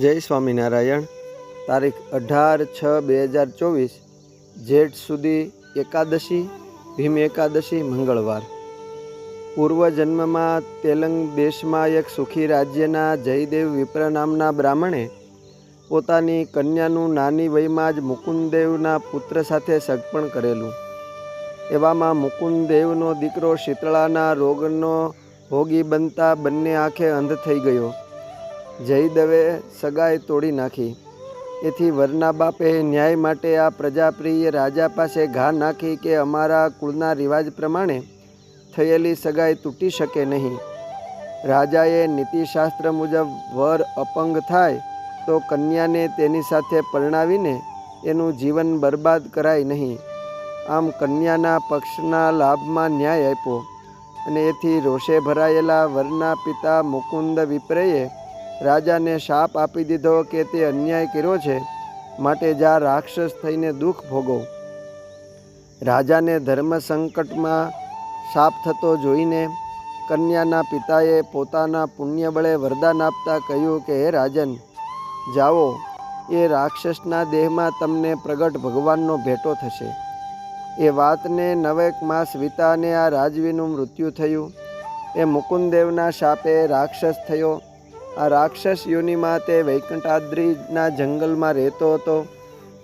જય સ્વામિનારાયણ. તારીખ અઢાર છ બે હજાર ચોવીસ, જેઠ સુધી એકાદશી, ભીમ એકાદશી, મંગળવાર. પૂર્વજન્મમાં તેલંગ દેશમાં એક સુખી રાજ્યના જયદેવ વિપ્ર નામના બ્રાહ્મણે પોતાની કન્યાનું નાની વયમાં જ મુકુંદદેવના પુત્ર સાથે સગપણ કરેલું. એવામાં મુકુંદદેવનો દીકરો શીતળાના રોગનો ભોગી બનતા બંને આંખે અંધ થઈ ગયો. જયદેવે સગાઈ તોડી નાખી. એથી વરના બાપે ન્યાય માટે આ પ્રજાપ્રિય રાજા પાસે ઘા નાખી કે અમારા કુળના રિવાજ પ્રમાણે થયેલી સગાઈ તૂટી શકે નહીં. રાજાએ નીતિશાસ્ત્ર મુજબ વર અપંગ થાય તો કન્યાને તેની સાથે પરણાવીને એનું જીવન બરબાદ કરાય નહીં. આમ કન્યાના પક્ષના લાભમાં ન્યાય આપ્યો અને એથી રોષે ભરાયેલા વરના પિતા મુકુંદ વિપ્રએ રાજાને શાપ આપી દીધો કે તે અન્યાય કર્યો છે, માટે જા રાક્ષસ થઈને દુઃખ ભોગવ રાજાને ધર્મ સંકટમાં શાપ થતો જોઈને કન્યાના પિતાએ પોતાના પુણ્ય બળે વરદાન આપતા કહ્યું કે, હે રાજન, જાઓ, એ રાક્ષસના દેહમાં તમને પ્રગટ ભગવાનનો ભેટો થશે. એ વાતને નવેક માસ વીતાને આ રાજવીનું મૃત્યુ થયું. એ મુકુંદેવના શાપે રાક્ષસ થયો આ રાક્ષસ યોનિમાં તે વૈકંઠાદ્રીના જંગલમાં રહેતો હતો.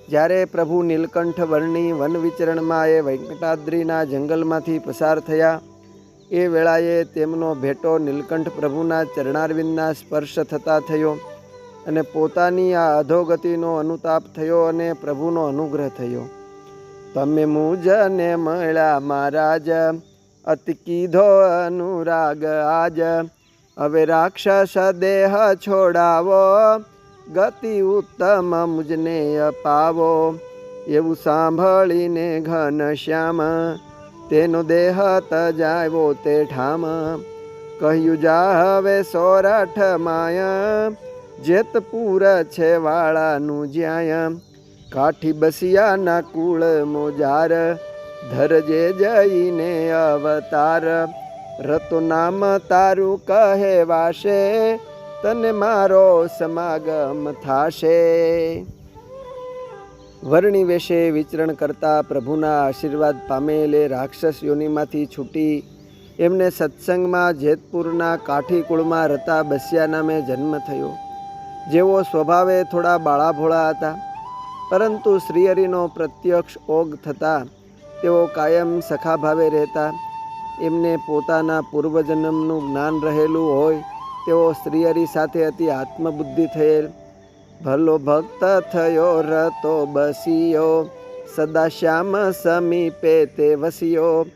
જ્યારે પ્રભુ નીલકંઠ વર્ણી વન વિચરણમાં એ વૈકંઠાદ્રીના જંગલમાંથી પસાર થયા, એ વેળાએ તેમનો ભેટો નીલકંઠ પ્રભુના ચરણારવિંદના સ્પર્શ થતા થયો અને પોતાની આ અધોગતિનો અનુતાપ થયો અને પ્રભુનો અનુગ્રહ થયો. તમે મુજને મળ્યા મહારાજ અતિ કીધો અનુરાગ આજ હવે રાક્ષસ દેહ છોડાવો, ગતિ ઉત્તમ મુજને અપાવો. એવું સાંભળીને ઘન શ્યામ, તેનો દેહ તજાવ્યો તે ઠામ. કહ્યું, જા હવે સોરઠ માય જેતપુર છે વાળાનું જ્યાં કાઠી બસિયાના કુળ મોજાર, ધરજે જઈને અવતાર. રતો નામ તારું કહેવાશે, તને મારો સમાગમ થાશે. વર્ણિ વેશે વિચરણ કરતા પ્રભુના આશીર્વાદ પામેલે રાક્ષસ યોનિમાંથી છૂટી એમને સત્સંગમાં જેતપુરના કાઠી કુળમાં રતા બસિયા નામે જન્મ થયો. જેઓ સ્વભાવે થોડા બાળાભોળા હતા, પરંતુ શ્રીહરિનો પ્રત્યક્ષ ઓગ થતાં તેઓ કાયમ સખા ભાવે રહેતા એમને પોતાના પૂર્વજન્મનું જ્ઞાન રહેલું હોય, તેઓ શ્રીહરિ સાથે અતિ આત્મબુદ્ધિ થયેલ. ભલો ભક્ત થયો રતો બસિયો સદા શ્યામ સમીપે તે વસ્યો.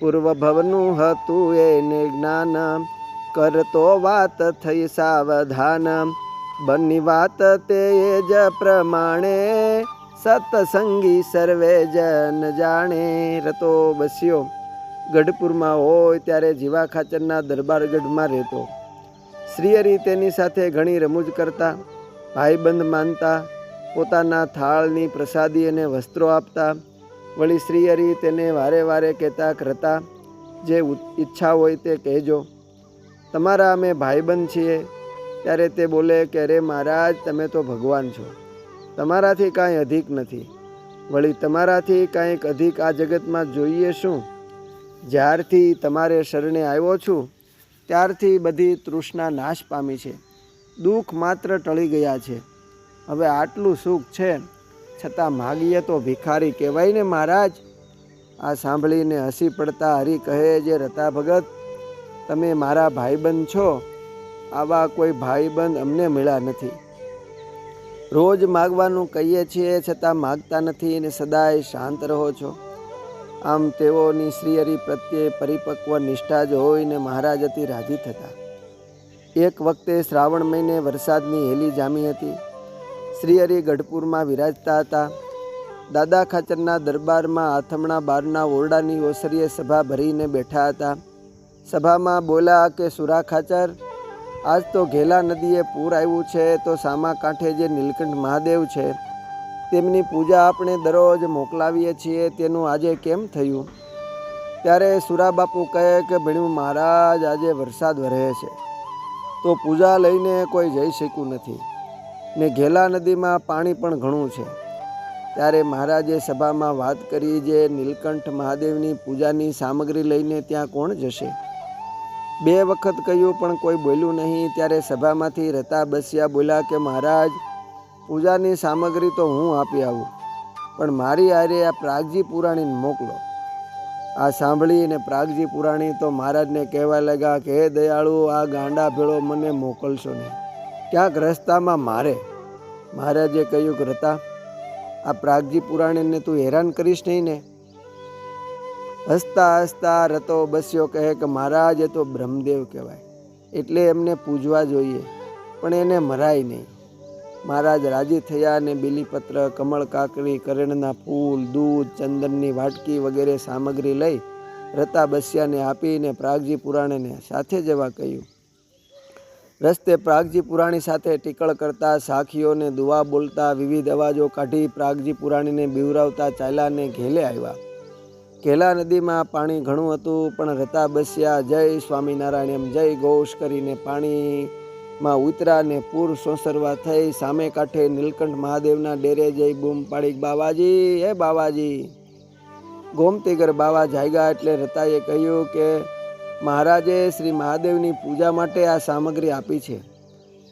પૂર્વ ભવનું હતું એને જ્ઞાન, કરતો વાત થઈ સાવધાન. બની વાત તે જ પ્રમાણે, સતસંગી સર્વે જન જાણે, રતો બસ્યો. ગઢપુરમાં હોય ત્યારે જીવા ખાચરના દરબારગઢમાં રહેતો. શ્રીહરિ તેની સાથે ઘણી રમૂજ કરતા, ભાઈબંધ માનતા, પોતાના થાળની પ્રસાદી અને વસ્ત્રો આપતા. વળી શ્રીહરિ તેને વારે વારે કહેતા કરતા, જે ઈચ્છા હોય તે કહેજો. તમારા અમે ભાઈબંધ છીએ. ત્યારે તે બોલે કે, અરે મહારાજ, તમે તો ભગવાન છો. તમારાથી કાંઈ અધિક નથી. વળી તમારાથી કાંઈક અધિક આ જગતમાં જોઈએ શું? જ્યારથી તમારે શરણે આવ્યો છું, ત્યારથી બધી તૃષ્ણા નાશ પામી છે. દુઃખ માત્ર ટળી ગયા છે. હવે આટલું સુખ છે, છતાં માગીએ તો ભિખારી કહેવાય ને મહારાજ. આ સાંભળીને હસી પડતા હરી કહે જે રતા ભગત, તમે મારા ભાઈબંધ છો. આવા કોઈ ભાઈબંધ અમને મળ્યા નથી. રોજ માગવાનું કહીએ છીએ, છતાં માગતા નથી અને સદાય શાંત રહો છો. આમ તેઓની શ્રીહરિ પ્રત્યે પરિપક્વ નિષ્ઠા જ હોઈને મહારાજ અતિ રાજી થતા. એક વખતે શ્રાવણ મહિને વરસાદની હેલી જામી હતી. શ્રીહરિ ગઢપુરમાં વિરાજતા હતા. દાદા ખાચરના દરબારમાં આથમણા બારના ઓરડાની ઓસરીએ સભા ભરીને બેઠા હતા. સભામાં બોલા કે, સુરા ખાચર, આજ તો ઘેલા નદીએ પૂર આવ્યું છે, તો સામા કાંઠે જે નીલકંઠ મહાદેવ છે તેમની પૂજા આપણે દરરોજ મોકલાવીએ છીએ, તેનું આજે કેમ થયું? ત્યારે સુરાબાપુ કહે કે ભણ્યું મહારાજ, આજે વરસાદ વરહે છે. તો પૂજા લઈને કોઈ જઈ શક્યું નથી. ને ઘેલા નદીમાં પાણી પણ ઘણું છે. ત્યારે મહારાજે સભામાં વાત કરી જે નીલકંઠ મહાદેવની પૂજાની સામગ્રી લઈને ત્યાં કોણ જશે? બે વખત કહ્યું, પણ કોઈ બોલ્યું નહીં. ત્યારે સભામાંથી રતા બસ્યા બોલ્યા કે, મહારાજ પૂજાની સામગ્રી તો હું આપી આવું, પણ મારી આરે આ પ્રાગજી પુરાણીને મોકલો. આ સાંભળીને પ્રાગજી પુરાણી તો મહારાજને કહેવા લાગ્યા કે, હે દયાળુ, આ ગાંડા ભેળો મને મોકલશો નહીં. ક્યાંક રસ્તામાં મારે. મહારાજે કહ્યું કે, રતા, આ પ્રાગજી પુરાણીને તું હેરાન કરીશ નહીં ને? હસતા હસતા રતો બસ્યો કહે કે, મહારાજ એ તો બ્રહ્મદેવ કહેવાય. એટલે એમને પૂજવા જોઈએ, પણ એને મરાય નહીં. મહારાજ રાજી થયા અને બીલીપત્ર, કમળ કાકડી, કરેણના ફૂલ, દૂધ, ચંદનની વાટકી વગેરે સામગ્રી લઈ રતા બસ્યાને આપીને પ્રાગજી પુરાણીને સાથે જવા કહ્યું. રસ્તે પ્રાગજી પુરાણી સાથે ટીકળ કરતા સાખીઓને દુવા બોલતા વિવિધ અવાજો કાઢી પ્રાગજી પુરાણીને બીવરાવતા ચાયલાને ઘેલે આવ્યા. ઘેલા નદીમાં પાણી ઘણું હતું, પણ રતા બસ્યા, જય સ્વામિનારાયણ એમ જય ઘોષ કરીને પાણીમાં ઉતરા ને પૂર સોસરવા થઈ, સામે કાંઠે નીલકંઠ મહાદેવના ડેરે જઈ બૂમ પાડી, બાવાજી, હે બાવાજી. ગોમતીગર બાવા જાગ્યા એટલે રતાએ કહ્યું કે, મહારાજે શ્રી મહાદેવની પૂજા માટે આ સામગ્રી આપી છે.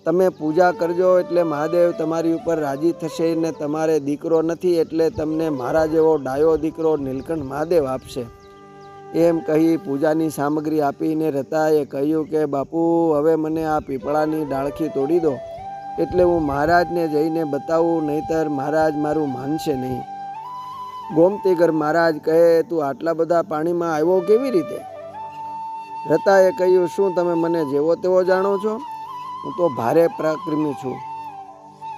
તમે પૂજા કરજો એટલે મહાદેવ તમારી ઉપર રાજી થશે ને તમારે દીકરો નથી એટલે તમને મારા જેવો ડાયો દીકરો નીલકંઠ મહાદેવ આપશે. એમ કહી પૂજાની સામગ્રી આપીને રતાએ કહ્યું કે, બાપુ, હવે મને આ પીપળાની ડાળખી તોડી દો. એટલે હું મહારાજને જઈને બતાવું, નહીતર મહારાજ મારું માનશે નહીં. ગોમતીગર મહારાજ કહે, તું આટલા બધા પાણીમાં આવ્યો કેવી રીતે? રતાએ કહ્યું, શું તમે મને જેવો તેવો જાણો છો? હું તો ભારે પ્રક્રમી છું.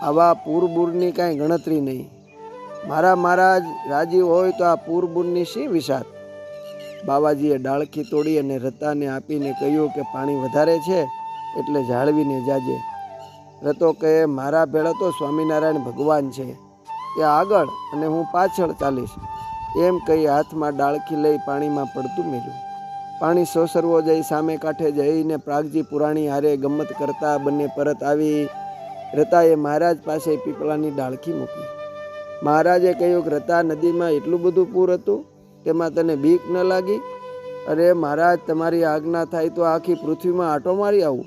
આવા પૂરબૂરની કાંઈ ગણતરી નહીં. મારા મહારાજ રાજી હોય તો આ પૂરબૂરની શી વિષાદ બાવાજીએ ડાળખી તોડી અને રતાને આપીને કહ્યું કે પાણી વધારે છે એટલે જાળવીને જાજે. રતો કહે, મારા ભેળા તો સ્વામિનારાયણ ભગવાન છે. એ આગળ અને હું પાછળ ચાલીશ. એમ કહી હાથમાં ડાળખી લઈ પાણીમાં પડતું મેલ્યું. પાણી સોસરવો જઈ સામે કાંઠે જઈને પ્રાગજી પુરાણી હારે ગમત કરતા બંને પરત આવી. રતાએ મહારાજ પાસે પીપળાની ડાળખી મૂકી. મહારાજે કહ્યું કે રતા નદીમાં એટલું બધું પૂર હતું તેમાં તને બીક ન લાગી? અરે મહારાજ, તમારી આજ્ઞા થાય તો આખી પૃથ્વીમાં આંટો મારી આવું.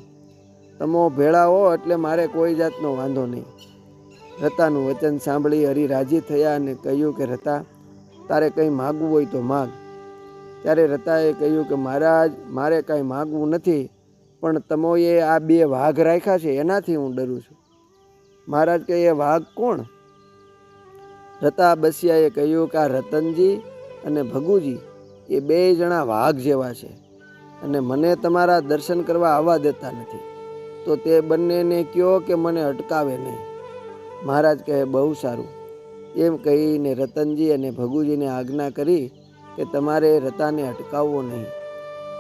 તમો ભેળા હો એટલે મારે કોઈ જાતનો વાંધો નહીં. રતાનું વચન સાંભળી હરિ રાજી થયા અને કહ્યું કે, રતા, તારે કંઈ માગવું હોય તો માગ. ત્યારે રતાએ કહ્યું કે, મહારાજ, મારે કાંઈ માગવું નથી, પણ તમોએ આ બે વાઘ રાખ્યા છે, એનાથી હું ડરું છું. મહારાજ કહે વાઘ કોણ? રતા બસિયાએ કહ્યું કે, આ રતનજી અને ભગુજી એ બે જણા વાઘ જેવા છે અને મને તમારા દર્શન કરવા આવવા દેતા નથી. તો તે બંનેને કહો કે મને અટકાવે નહીં. મહારાજ કહે, બહુ સારું. એમ કહીને રતનજી અને ભગુજીને આજ્ઞા કરી કે તમારે રતાને અટકાવવો નહીં.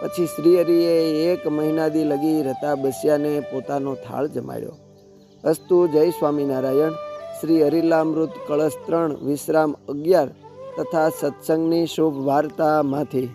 પછી શ્રીહરિએ એક મહિનાથી લગી રતા બસ્યાને પોતાનો થાળ જમાડ્યો. અસ્તુ જય સ્વામિનારાયણ. શ્રી હરિલામૃત કળશ ત્રણ વિશ્રામ અગિયાર તથા સત્સંગની શુભ વાર્તામાંથી